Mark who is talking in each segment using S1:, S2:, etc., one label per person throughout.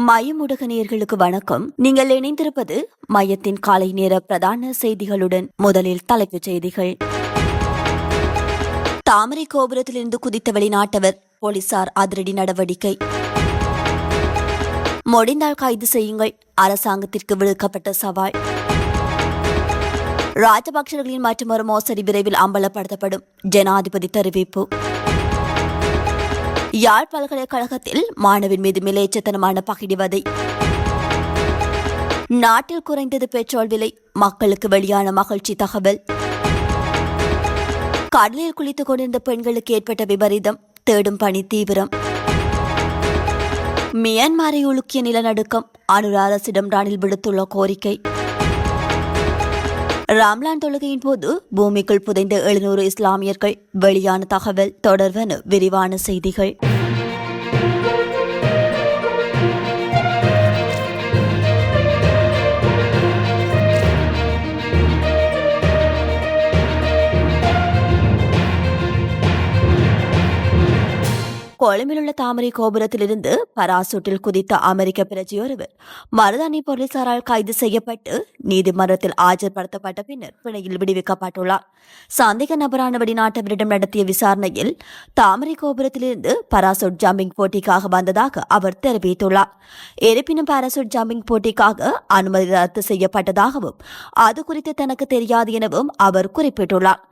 S1: மயமுடக நேர்களுக்கு வணக்கம். நீங்கள் இணைந்திருப்பது மையத்தின் காலை நேர பிரதான செய்திகளுடன் முதலில் தலைப்புச் செய்திகள். தாமரை கோபுரத்திலிருந்து குதித்த வெளிநாட்டவர் போலீசார் அதிரடி நடவடிக்கை. முடிந்தால் கைது செய்யுங்கள் அரசாங்கத்திற்கு விடுக்கப்பட்ட சவால். ராஜபக்சர்களின் மற்றொரு மோசடி விரைவில் அம்பலப்படுத்தப்படும். ஜனாதிபதி தெரிவிப்பு. யாழ் பல்கலைக்கழகத்தில் மாணவின் மீது மிலேச்சத்தனமான பகிடிவதை நாட்டில் குறைந்தது பெட்ரோல் விலை மக்களுக்கு வெளியான மகிழ்ச்சி தகவல். கடலில் குளித்துக் கொண்டிருந்த பெண்களுக்கு ஏற்பட்ட விபரீதம் தேடும் பணி தீவிரம். மியான்மரை உலுக்கிய நிலநடுக்கம் அனுராரசிடம் ரணில் விடுத்துள்ள கோரிக்கை. ராம்லான் தொழுகையின் போது பூமிக்குள் புதைந்த எழுநூறு இஸ்லாமியர்கள் வெளியான தகவல் தொடர்வன விரிவான செய்திகள். கொழும்பில் உள்ள தாமரை கோபுரத்திலிருந்து பராசூட்டில் குதித்த அமெரிக்க பிரஜையொருவர் மருதாணி போலீசாரால் கைது செய்யப்பட்டு நீதிமன்றத்தில் ஆஜர்படுத்தப்பட்ட பின்னர் பிணையில் விடுவிக்கப்பட்டுள்ளார். சந்தேக நபரான வெளிநாட்டவரிடம் நடத்திய விசாரணையில் தாமரை கோபுரத்திலிருந்து பராசூட் ஜம்பிங் போட்டிக்காக வந்ததாக அவர் தெரிவித்துள்ளார். இருப்பினும் பாராசூட் ஜம்பிங் போட்டிக்காக அனுமதி ரத்து செய்யப்பட்டதாகவும் அது குறித்து தனக்கு தெரியாது எனவும் அவர் குறிப்பிட்டுள்ளார்.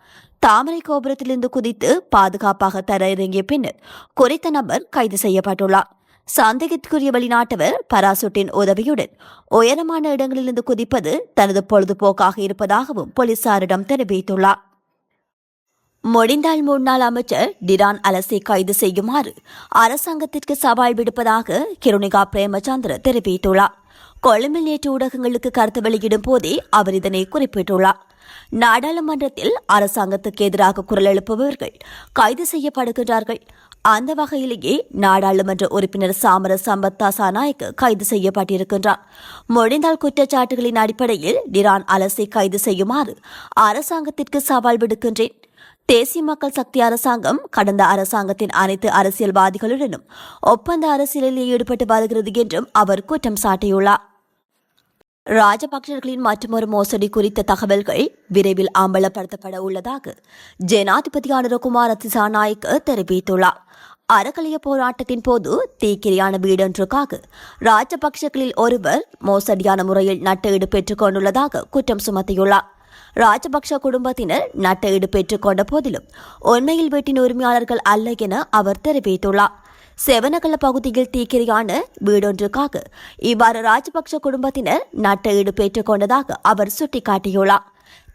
S1: தாமரை கோபுரத்திலிருந்து குதித்து பாதுகாப்பாக தர இறங்கிய பின்னர் குறித்த நபர் கைது செய்யப்பட்டுள்ளார். சந்தேகத்துக்குரிய வெளிநாட்டவர் பராசுட்டின் உதவியுடன் உயரமான இடங்களிலிருந்து குதிப்பது தனது பொழுதுபோக்காக இருப்பதாகவும் போலீசாரிடம் தெரிவித்துள்ளார். முடிந்தால் முன்னாள் அமைச்சர் டிரான் அலசை கைது செய்யுமாறு அரசாங்கத்திற்கு சவால் விடுப்பதாக கிருணிகா பிரேமச்சந்திர தெரிவித்துள்ளார். கொழும்பில் நேற்று ஊடகங்களுக்கு கருத்து வெளியிடும் போதே அவர் இதனை குறிப்பிட்டுள்ளார். நாடாளுமன்றத்தில் அரசாங்கத்துக்கு எதிராக குரல் எழுப்புபவர்கள் கைது செய்யப்படுகின்றார்கள். அந்த வகையிலேயே நாடாளுமன்ற உறுப்பினர் சாமர சம்பத் நாயக் கைது செய்யப்பட்டிருக்கின்றார். முடிந்தால் குற்றச்சாட்டுகளின் அடிப்படையில் டிரான் அலசை கைது செய்யுமாறு அரசாங்கத்திற்கு சவால் விடுக்கின்றேன். தேசிய மக்கள் சக்தி அரசாங்கம் கடந்த அரசாங்கத்தின் அனைத்து அரசியல்வாதிகளுடனும் ஒப்பந்த அரசியலில் ஈடுபட்டு வருகிறது என்றும் அவர் குற்றம் சாட்டியுள்ளார். ராஜபக்சர்களின் மற்றொரு மோசடி குறித்த தகவல்கள் விரைவில் அம்பலப்படுத்தப்பட உள்ளதாக ஜனாதிபதி அனுரகுமார் திசாநாயக் தெரிவித்துள்ளார். அறக்கலைய போராட்டத்தின் போது தீக்கிரியான வீடொன்றுக்காக ராஜபக்சர்களில் ஒருவர் மோசடியான முறையில் நட்டஈடு பெற்றுக் கொண்டுள்ளதாக குற்றம் சுமத்தியுள்ளார். ராஜபக்ஷ குடும்பத்தினர் நட்டஈடு பெற்றுக் கொண்ட போதிலும் உண்மையில் வீட்டின் உரிமையாளர்கள் அல்ல என அவர் தெரிவித்துள்ளார். செவனகல பகுதியில் தீக்கிரையான வீடொன்றுக்காக இவ்வாறு ராஜபக்ஷ குடும்பத்தினர் நட்ட பெற்றுக் கொண்டதாக அவர் சுட்டிக்காட்டியுள்ளார்.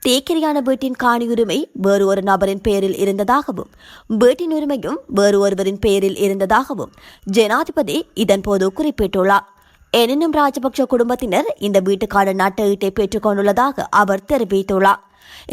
S1: தேக்கிரியான வீட்டின் காணி உரிமை வேறு ஒரு நபரின் பெயரில் இருந்ததாகவும் வீட்டின் உரிமையும் வேறு ஒருவரின் பெயரில் இருந்ததாகவும் ஜனாதிபதி இதன்போது குறிப்பிட்டுள்ளார். எனினும் ராஜபக்ஷ குடும்பத்தினர் இந்த வீட்டுக்கான நட்ட ஈட்டை பெற்றுக் கொண்டுள்ளதாக அவர் தெரிவித்துள்ளார்.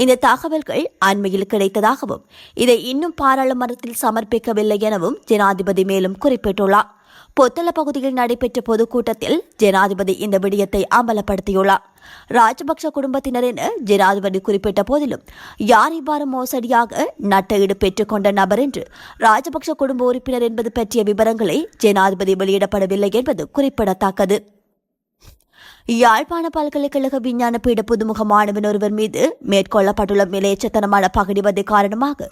S1: இந்த தகவல்கள் அண்மையில் கிடைத்ததாகவும் இதை இன்னும் பாராளுமன்றத்தில் சமர்ப்பிக்கவில்லை எனவும் ஜனாதிபதி மேலும் குறிப்பிட்டுள்ளார். பொத்தள பகுதியில் நடைபெற்ற பொதுக்கூட்டத்தில் ஜனாதிபதி இந்த விடயத்தை அமலப்படுத்தியுள்ளார். ராஜபக்ச குடும்பத்தினர் என ஜனாதிபதி குறிப்பிட்ட போதிலும் யார் இவ்வாறு மோசடியாக நட்டஈடு பெற்றுக் கொண்ட நபர் என்று ராஜபக்ச குடும்ப உறுப்பினர் என்பது பற்றிய விவரங்களை ஜனாதிபதி வெளியிடப்படவில்லை என்பது குறிப்பிடத்தக்கது. யாழ்ப்பாண பல்கலைக்கழக விஞ்ஞான பீட புதுமுக மாணவன் ஒருவர் மீது மேற்கொள்ளப்பட்டுள்ள மிலையச்சத்தனமான பகிடிவதை காரணமாக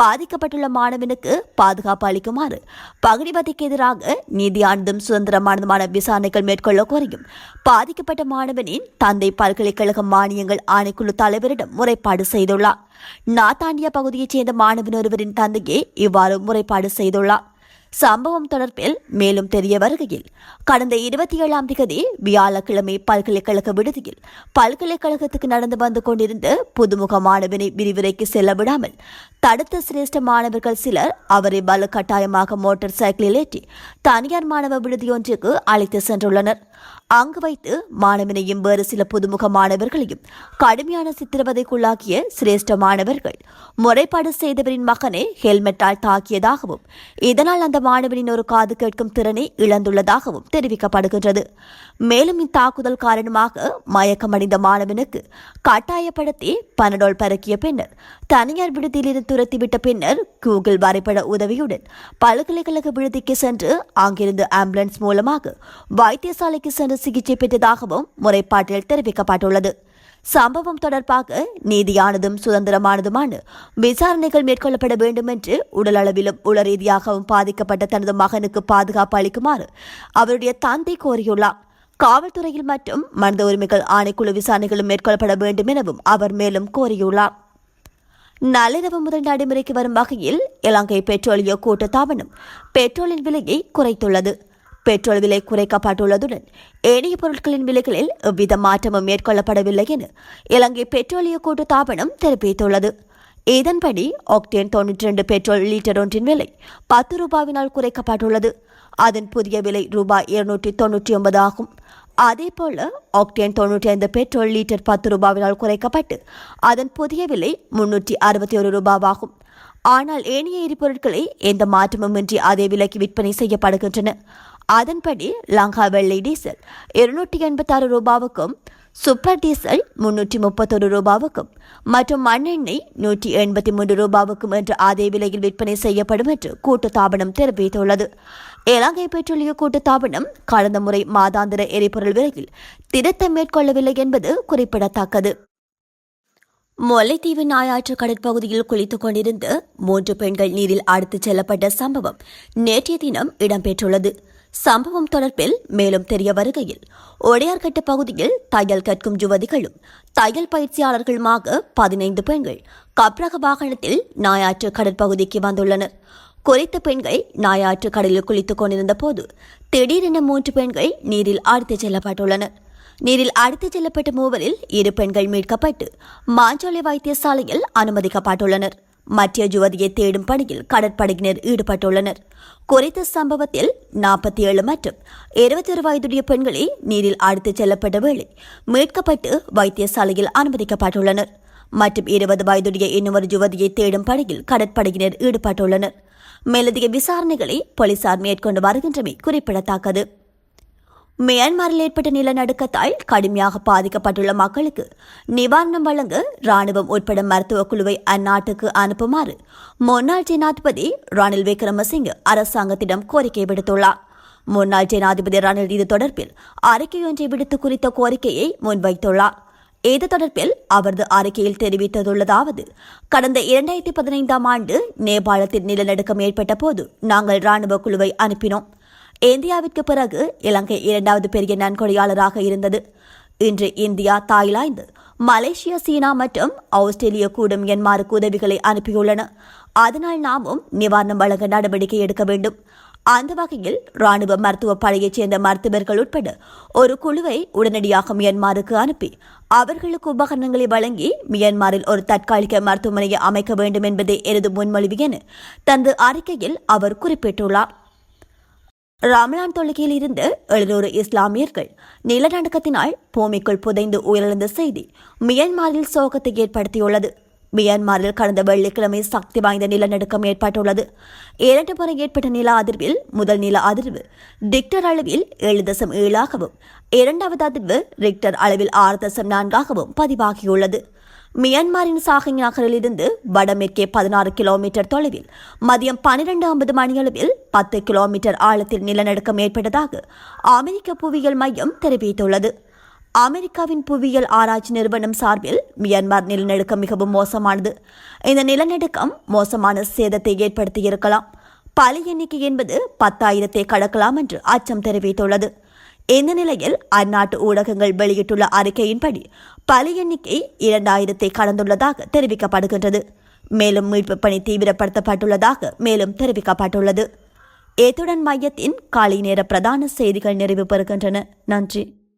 S1: பாதிக்கப்பட்டுள்ள மாணவனுக்கு பாதுகாப்பு அளிக்குமாறு பகடிவதைக்கு எதிராக நீதியானதும் சுதந்திரமானதுமான விசாரணைகள் மேற்கொள்ள கோரியும் பாதிக்கப்பட்ட மாணவனின் தந்தை பல்கலைக்கழக மானியங்கள் ஆணைக்குழு தலைவரிடம் முறைப்பாடு செய்துள்ளார். நாத்தாண்டியா பகுதியைச் சேர்ந்த மாணவன் ஒருவரின் தந்தையே இவ்வாறு முறைப்பாடு செய்துள்ளார். சம்பவம் தொடர்பில் மேலும் தெரிய வருகையில் கடந்த இருபத்தி ஏழாம் தேதி வியாழக்கிழமை பல்கலைக்கழக விடுதியில் பல்கலைக்கழகத்துக்கு நடந்து வந்து கொண்டிருந்த புதுமுக மாணவனை விரிவுரைக்கு செல்ல விடாமல் தடுத்த சிரேஷ்ட மாணவர்கள் சிலர் அவரை பல கட்டாயமாக மோட்டார் சைக்கிளில் ஏற்றி தனியார் மாணவ விடுதியொன்றுக்கு அழைத்து சென்றுள்ளனர். அங்கு வைத்து மாணவனையும் வேறு சில புதுமுக மாணவர்களையும் கடுமையான சித்திரவதைக்குள்ளாக்கிய சிரேஷ்ட மாணவர்கள். முறைப்பாடு செய்தவரின் மகனை ஹெல்மெட்டால் தாக்கியதாகவும் இதனால் அந்த மாணவனின் ஒரு காது கேட்கும் திறனை இழந்துள்ளதாகவும் தெரிவிக்கப்படுகின்றது. மேலும் இத்தாக்குதல் காரணமாக மயக்கமடைந்த மாணவனுக்கு கட்டாயப்படுத்தி பனடோல் பறக்கிய பின்னர் தனியார் விடுதியிலிருந்து துரத்திவிட்ட பின்னர் கூகுள் வரைபட உதவியுடன் பல்கலைக்கழக விடுதிக்கு சென்று அங்கிருந்து ஆம்புலன்ஸ் மூலமாக வைத்தியசாலைக்கு சென்று சிகிச்சை பெற்றதாகவும் முறைப்பாட்டில் தெரிவிக்கப்பட்டுள்ளது. சம்பவம் தொடர்பாக நீதியானதும் சுதந்திரமானதுமான விசாரணைகள் மேற்கொள்ளப்பட வேண்டும் என்று உடல் அளவிலும் உள ரீதியாகவும் பாதிக்கப்பட்ட தனது மகனுக்கு பாதுகாப்பு அளிக்குமாறு அவருடைய தந்தை கோரியுள்ளார். காவல்துறையில் மற்றும் மனித உரிமைகள் ஆணைக்குழு விசாரணைகளும் மேற்கொள்ளப்பட வேண்டும் எனவும் அவர் மேலும் கோரியுள்ளார். நள்ளிரவு முதல் நடைமுறைக்கு வரும் வகையில் இலங்கை பெட்ரோலிய கூட்டத்தாபனம் பெட்ரோலின் விலையை குறைத்துள்ளது. பெட்ரோல் விலை குறைக்கப்பட்டுள்ளதுடன் ஏனைய பொருட்களின் விலைகளில் எவ்வித மாற்றமும் மேற்கொள்ளப்படவில்லை என இலங்கை பெட்ரோலிய கூட்டத்தாபனம் தெரிவித்துள்ளது. இதன்படி ஆக்டேன் தொன்னூற்றி ரெண்டு பெட்ரோல் லிட்டர் ஒன்றின் விலை பத்து ரூபாவினால் குறைக்கப்பட்டுள்ளது. அதன் புதிய விலை ரூபாய் இருநூற்றி தொன்னூற்றி ஒன்பது ஆகும். அதேபோல ஆக்டேன் தொன்னூற்றி ஐந்து பெட்ரோல் லிட்டர் பத்து ரூபாவினால் குறைக்கப்பட்டு அதன் புதிய விலை முன்னூற்றி அறுபத்தி ஒரு ரூபாவாகும். ஆனால் ஏனைய எரிபொருட்களை எந்த மாற்றமும் இன்றி அதே விலைக்கு விற்பனை செய்யப்படுகின்றன. அதன்படி லங்கா வெள்ளை டீசல் இருநூற்றி எண்பத்தாறு ரூபாவுக்கும் சூப்பர் டீசல் முன்னூற்றி முப்பத்தொரு ரூபாவுக்கும் மற்றும் மண்ணெண்ணெய் நூற்றி எண்பத்தி மூன்று ரூபாவுக்கும் என்று அதே விலையில் விற்பனை செய்யப்படும் என்று கூட்டுத்தாபனம் தெரிவித்துள்ளது. இலங்கை பெட்ரோலிய கூட்டுத்தாபனம் கடந்த முறை மாதாந்திர எரிபொருள் விலையில் திருத்தம் மேற்கொள்ளவில்லை என்பது குறிப்பிடத்தக்கது. முல்லைத்தீவு நாயாற்று கடற்பகுதியில் குளித்துக் கொண்டிருந்த மூன்று பெண்கள் நீரில் அடுத்துச் செல்லப்பட்ட சம்பவம் நேற்றைய தினம் இடம்பெற்றுள்ளது. சம்பவம் தொடர்பில் மேலும் தெரிய வருகையில் ஒடையார்கட்டு பகுதியில் தையல் கற்கும் யுவதிகளும் தையல் பயிற்சியாளர்களுமாக பதினைந்து பெண்கள் கப்ரக வாகனத்தில் நாயாற்று கடற்பகுதிக்கு வந்துள்ளனர். குறித்த பெண்கள் நாயாற்று கடலில் குளித்துக் கொண்டிருந்த போது திடீரென மூன்று பெண்கள் நீரில் அடித்துச் செல்லப்பட்டுள்ளனர். நீரில் அடித்துச் செல்லப்பட்ட மூவரில் இரு பெண்கள் மீட்கப்பட்டு மாஞ்சோலை வைத்தியசாலையில் அனுமதிக்கப்பட்டுள்ளனர். மற்ற யுவதியை தேடும் பணியில் கடற்படையினர் ஈடுபட்டுள்ளனர். குறித்த சம்பவத்தில் நாற்பத்தி ஏழு மற்றும் இருபத்தி ஒரு வயதுடைய பெண்களே நீரில் அடித்துச் செல்லப்பட்ட வேளை மீட்கப்பட்டு வைத்தியசாலையில் அனுமதிக்கப்பட்டுள்ளனர். மற்றும் இருபது வயதுடைய இன்னொரு யுவதியை தேடும் பணியில் கடற்படையினர் ஈடுபட்டுள்ளனர். மேலதிக விசாரணைகளை போலீசார் மேற்கொண்டு வருகின்றமை குறிப்பிடத்தக்கது. மியான்மரில் ஏற்பட்ட நிலநடுக்கத்தால் கடுமையாக பாதிக்கப்பட்டுள்ள மக்களுக்கு நிவாரணம் வழங்க ராணுவம் உட்பட மருத்துவ குழுவை அந்நாட்டுக்கு அனுப்புமாறு முன்னாள் ஜனாதிபதி ரணில் விக்ரமசிங்கே அரசாங்கத்திடம் கோரிக்கை விடுத்துள்ளார். முன்னாள் ஜனாதிபதி ரணில் இது தொடர்பில் அறிக்கை ஒன்றை விடுத்து குறித்த கோரிக்கையை முன்வைத்துள்ளார். இது தொடர்பில் அவரது அறிக்கையில் தெரிவித்துள்ளதாவது கடந்த இரண்டாயிரத்தி பதினைந்தாம் ஆண்டு நேபாளத்தில் நிலநடுக்கம் ஏற்பட்ட போது நாங்கள் ராணுவ குழுவை அனுப்பினோம். இந்தியாவிற்கு பிறகு இலங்கை இரண்டாவது பெரிய நன்கொடையாளராக இருந்தது. இன்று இந்தியா தாய்லாந்து மலேசியா சீனா மற்றும் ஆஸ்திரேலியா கூட மியன்மாருக்கு உதவிகளை அனுப்பியுள்ளன. அதனால் நாமும் நிவாரணம் வழங்க நடவடிக்கை எடுக்க வேண்டும். அந்த வகையில் ராணுவ மருத்துவ படையைச் சேர்ந்த மருத்துவர்கள் உட்பட ஒரு குழுவை உடனடியாக மியன்மாருக்கு அனுப்பி அவர்களுக்கு உபகரணங்களை வழங்கி மியன்மாரில் ஒரு தற்காலிக மருத்துவமனையை அமைக்க வேண்டும் என்பதே எனது முன்மொழிவு என தனது அறிக்கையில் அவர் குறிப்பிட்டுள்ளார். ரமலான் தொழுகையில் இருந்து எழுநூறு இஸ்லாமியர்கள் நிலநடுக்கத்தினால் பூமிக்குள் புதைந்து உயிரிழந்த செய்தி மியன்மாரில் சோகத்தை ஏற்படுத்தியுள்ளது. மியான்மரில் கடந்த வெள்ளிக்கிழமை சக்தி வாய்ந்த நிலநடுக்கம் ஏற்பட்டுள்ளது. இரண்டு முறை ஏற்பட்ட நில அதிர்வில் முதல் நில அதிர்வு டிக்டர் அளவில் ஏழு தசம் ஏழாகவும் இரண்டாவது அதிர்வு ரிக்டர் அளவில் ஆறு தசம் நான்காகவும் பதிவாகியுள்ளது. மியான்மரின் சாகிங் நகரிலிருந்து வடமேற்கே பதினாறு கிலோமீட்டர் தொலைவில் மதியம் பனிரெண்டு ஐம்பது மணியளவில் பத்து கிலோமீட்டர் ஆழத்தில் நிலநடுக்கம் ஏற்பட்டதாக அமெரிக்க புவியியல் மையம் தெரிவித்துள்ளது. அமெரிக்காவின் புவியியல் ஆராய்ச்சி நிறுவனம் சார்பில் மியான்மர் நிலநடுக்கம் மிகவும் மோசமானது. இந்த நிலநடுக்கம் மோசமான சேதத்தை ஏற்படுத்தியிருக்கலாம். பல எண்ணிக்கை என்பது பத்தாயிரத்தை கடக்கலாம் என்று அச்சம் தெரிவித்துள்ளது. இந்த நிலையில் அந்நாட்டு ஊடகங்கள் வெளியிட்டுள்ள அறிக்கையின்படி பல எண்ணிக்கை இரண்டாயிரத்தை கடந்துள்ளதாக தெரிவிக்கப்படுகின்றது. மேலும் மீட்பு பணி தீவிரப்படுத்தப்பட்டுள்ளதாக மேலும் தெரிவிக்கப்பட்டுள்ளது. ஏத்துடன் மையத்தின் காலை நேர பிரதான செய்திகள் நிறைவு பெறுகின்றன. நன்றி.